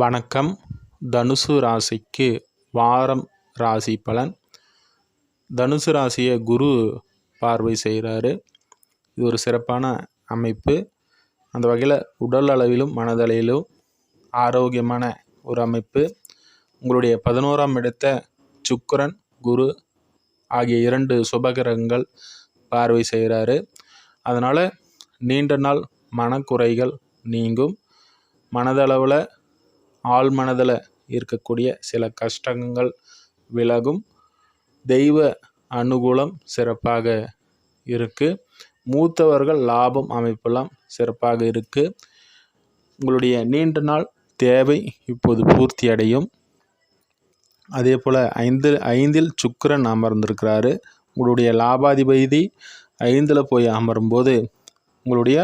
வணக்கம். தனுசு ராசிக்கு வாரம் ராசி பலன். தனுசு ராசியை குரு பார்வை செய்கிறாரு இது ஒரு சிறப்பான அமைப்பு. அந்த வகையில் உடல் அளவிலும் மனதளவிலும் ஆரோக்கியமான ஒரு அமைப்பு. உங்களுடைய பதினோராம் இடத்த சுக்கரன் குரு ஆகிய இரண்டு சுபகிரகங்கள் பார்வை செய்கிறாரு அதனால் நீண்ட நாள் மனக்குறைகள் நீங்கும். மனதளவில் ஆழ்மனதில் இருக்கக்கூடிய சில கஷ்டங்கள் விலகும். தெய்வ அனுகூலம் சிறப்பாக இருக்குது மூத்தவர்கள் லாபம் அமைப்பெல்லாம் சிறப்பாக இருக்குது உங்களுடைய நீண்ட நாள் தேவை இப்போது பூர்த்தி அடையும். அதே போல் ஐந்து ஐந்தில் சுக்கரன் அமர்ந்திருக்கிறாரு. உங்களுடைய லாபாதிபதி ஐந்தில் போய் அமரும்போது உங்களுடைய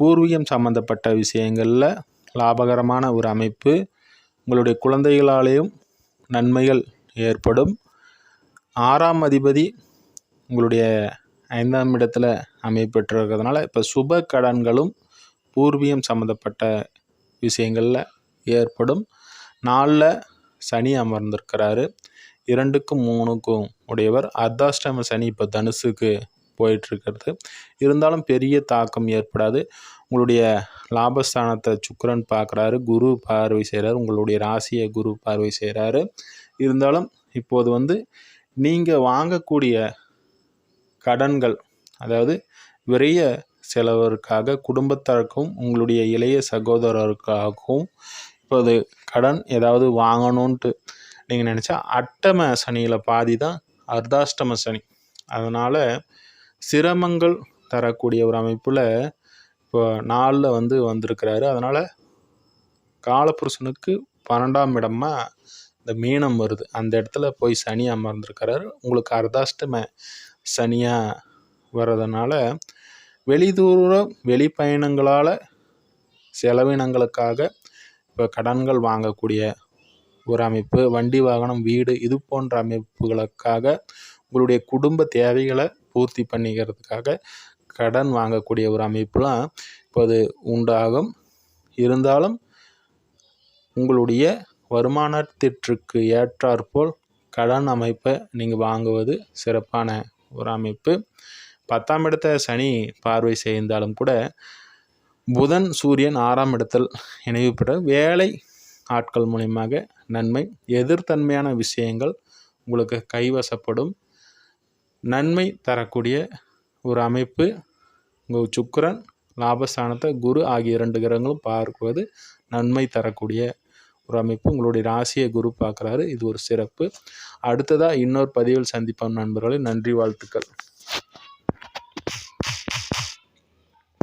பூர்வீகம் சம்பந்தப்பட்ட விஷயங்களில் லாபகரமான ஒரு அமைப்பு. உங்களுடைய குழந்தைகளாலேயும் நன்மைகள் ஏற்படும். ஆறாம் அதிபதி உங்களுடைய ஐந்தாம் இடத்துல அமைப்பெற்றிருக்கிறதுனால இப்போ சுப கடன்களும் பூர்வீகம் சம்மந்தப்பட்ட விஷயங்களில் ஏற்படும். நாளில் சனி அமர்ந்திருக்கிறாரு. இரண்டுக்கும் மூணுக்கும் உடையவர். அர்த்தாஷ்டம சனி இப்போ தனுசுக்கு போயிட்டுருக்கிறது. இருந்தாலும் பெரிய தாக்கம் ஏற்படாது. உங்களுடைய லாபஸ்தானத்தை சுக்கரன் பார்க்குறாரு குரு பார்வை செய்கிறாரு உங்களுடைய ராசியை குரு பார்வை செய்கிறாரு. இருந்தாலும் இப்போது வந்து நீங்கள் வாங்கக்கூடிய கடன்கள் அதாவது விரைய செலவருக்காக குடும்பத்தாருக்கும் உங்களுடைய இளைய சகோதரருக்காகவும் இப்போது கடன் ஏதாவது வாங்கணுன்ட்டு நீங்கள் நினச்சா அட்டம சனியில் பாதி தான் அர்த்தாஷ்டம சனி. அதனால் சிரமங்கள் தரக்கூடிய ஒரு அமைப்பில் இப்போ நாளில் வந்து வந்திருக்கிறாரு. அதனால் காலப்புருஷனுக்கு பன்னெண்டாம் இடமா இந்த மீனம் வருது. அந்த இடத்துல போய் சனி அமர்ந்திருக்கிறாரு. உங்களுக்கு அர்த்தாஷ்டம சனியாக வர்றதுனால வெளிதூர வெளிப்பயணங்களால் செலவினங்களுக்காக இப்போ கடன்கள் வாங்கக்கூடிய ஒரு அமைப்பு வண்டி வாகனம் வீடு இது போன்ற அமைப்புகளுக்காக உங்களுடைய குடும்ப தேவைகளை பூர்த்தி பண்ணிக்கிறதுக்காக கடன் வாங்கக்கூடிய ஒரு அமைப்புலாம் இப்போது உண்டாகும். இருந்தாலும் உங்களுடைய வருமானத்திற்கு ஏற்றாற்போல் கடன் அமைப்பை நீங்கள் வாங்குவது சிறப்பான ஒரு அமைப்பு. பத்தாம் இடத்த சனி பார்வை செய்தாலும் கூட புதன் சூரியன் ஆறாம் இடத்தில் இணைவு பெற வேலை ஆட்கள் மூலியமாக நன்மை எதிர்த்தன்மையான விஷயங்கள் உங்களுக்கு கைவசப்படும். நன்மை தரக்கூடிய ஒரு அமைப்பு உங்கள் சுக்கரன் லாபஸ்தானத்தை குரு ஆகிய இரண்டு கிரகங்களும் பார்க்குவது நன்மை தரக்கூடிய ஒரு அமைப்பு. உங்களுடைய ராசியை குரு பார்க்குறாரு. இது ஒரு சிறப்பு. அடுத்ததாக இன்னொரு பதிவில் சந்திப்போம் நண்பர்களே. நன்றி வாழ்த்துக்கள்.